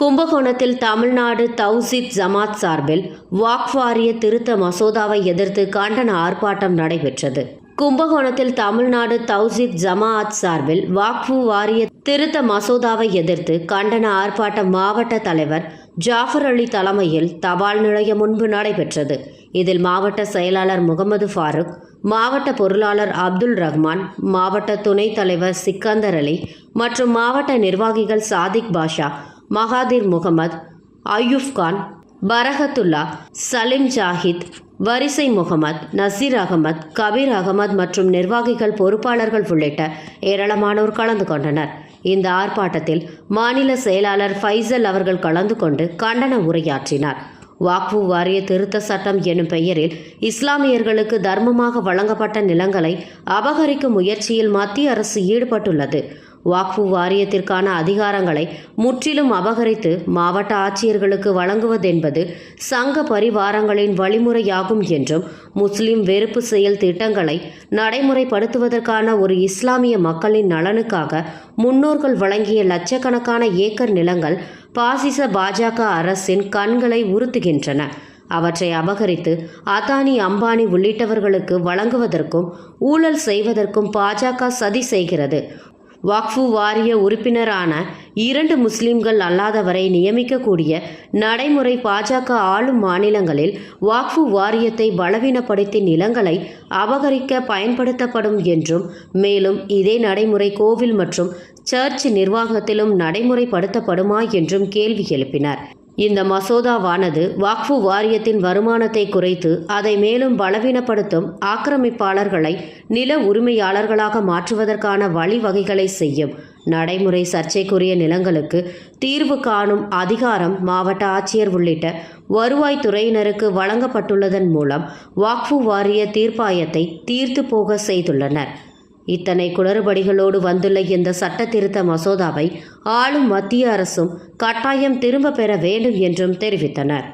கும்பகோணத்தில் தமிழ்நாடு தௌசித் ஜமாத் சார்பில் வாக் வாரிய திருத்த மசோதாவை எதிர்த்து கண்டன ஆர்ப்பாட்டம் நடைபெற்றது. கும்பகோணத்தில் தமிழ்நாடு தௌசித் ஜமாஅத் சார்பில் வாக்ஃபு வாரிய திருத்த மசோதாவை எதிர்த்து கண்டன ஆர்ப்பாட்டம் மாவட்ட தலைவர் ஜாஃபர் அலி தலைமையில் தபால் நிலையம் முன்பு நடைபெற்றது. இதில் மாவட்ட செயலாளர் முகமது ஃபாரூக் மாவட்ட பொருளாளர் அப்துல் ரஹ்மான் மாவட்ட துணைத் தலைவர் சிக்கந்தர் அலி மற்றும் மாவட்ட நிர்வாகிகள் சாதிக் பாஷா மகாதீர் முகமது அயூப் கான் பரகத்துல்லா சலீம் ஜாஹித் வரிசை முகமது நசீர் அகமது கபீர் அகமது மற்றும் நிர்வாகிகள் பொறுப்பாளர்கள் உள்ளிட்ட ஏராளமானோர் கலந்து கொண்டனர். இந்த ஆர்ப்பாட்டத்தில் மாநில செயலாளர் ஃபைசல் அவர்கள் கலந்து கொண்டு கண்டன உரையாற்றினார். வாக்ஃபு வாரிய திருத்த சட்டம் எனும் பெயரில் இஸ்லாமியர்களுக்கு தர்மமாக வழங்கப்பட்ட நிலங்களை அபகரிக்கும் முயற்சியில் மத்திய அரசு ஈடுபட்டுள்ளது. வாக்ஃபு வாரியத்திற்கான அதிகாரங்களை முற்றிலும் அபகரித்து மாவட்ட ஆட்சியர்களுக்கு வழங்குவதென்பது சங்க பரிவாரங்களின் வழிமுறையாகும் என்றும் முஸ்லிம் வெறுப்பு செயல் திட்டங்களை நடைமுறைப்படுத்துவதற்கான ஒரு இஸ்லாமிய மக்களின் நலனுக்காக முன்னோர்கள் வழங்கிய லட்சக்கணக்கான ஏக்கர் நிலங்கள் பாசிச பாஜக அரசின் கண்களை உறுத்துகின்றன. அவற்றை அபகரித்து அதானி அம்பானி உள்ளிட்டவர்களுக்கு வழங்குவதற்கும் ஊழல் செய்வதற்கும் பாஜக சதி செய்கிறது. வக்ஃபு வாரிய உறுப்பினரான இரண்டு முஸ்லிம்கள் அல்லாதவரை நியமிக்கக்கூடிய நடைமுறை பாஜக ஆளும் மாநிலங்களில் வாக்ஃபு வாரியத்தை பலவீனப்படுத்தி நிலங்களை அபகரிக்க பயன்படுத்தப்படும் என்றும் மேலும் இதே நடைமுறை கோவில் மற்றும் சர்ச் நிர்வாகத்திலும் நடைமுறைப்படுத்தப்படுமா என்றும் கேள்வி எழுப்பினர். இந்த மசோதாவானது வாக்ஃபு வாரியத்தின் வருமானத்தை குறைத்து அதை மேலும் பலவீனப்படுத்தும் ஆக்கிரமிப்பாளர்களை நில உரிமையாளர்களாக மாற்றுவதற்கான வழிவகைகளை செய்யும். நடைமுறை சர்ச்சைக்குரிய நிலங்களுக்கு தீர்வு காணும் அதிகாரம் மாவட்ட ஆட்சியர் உள்ளிட்ட வருவாய்த்துறையினருக்கு வழங்கப்பட்டுள்ளதன் மூலம் வாக்ஃபு வாரிய தீர்ப்பாயத்தை தீர்த்து போக செய்துள்ளனர். இத்தனை குளறுபடிகளோடு வந்துள்ள இந்த சட்ட திருத்த மசோதாவை ஆளும் மத்திய அரசும் கட்டாயம் திரும்ப பெற வேண்டும் என்றும் தெரிவித்தனர்.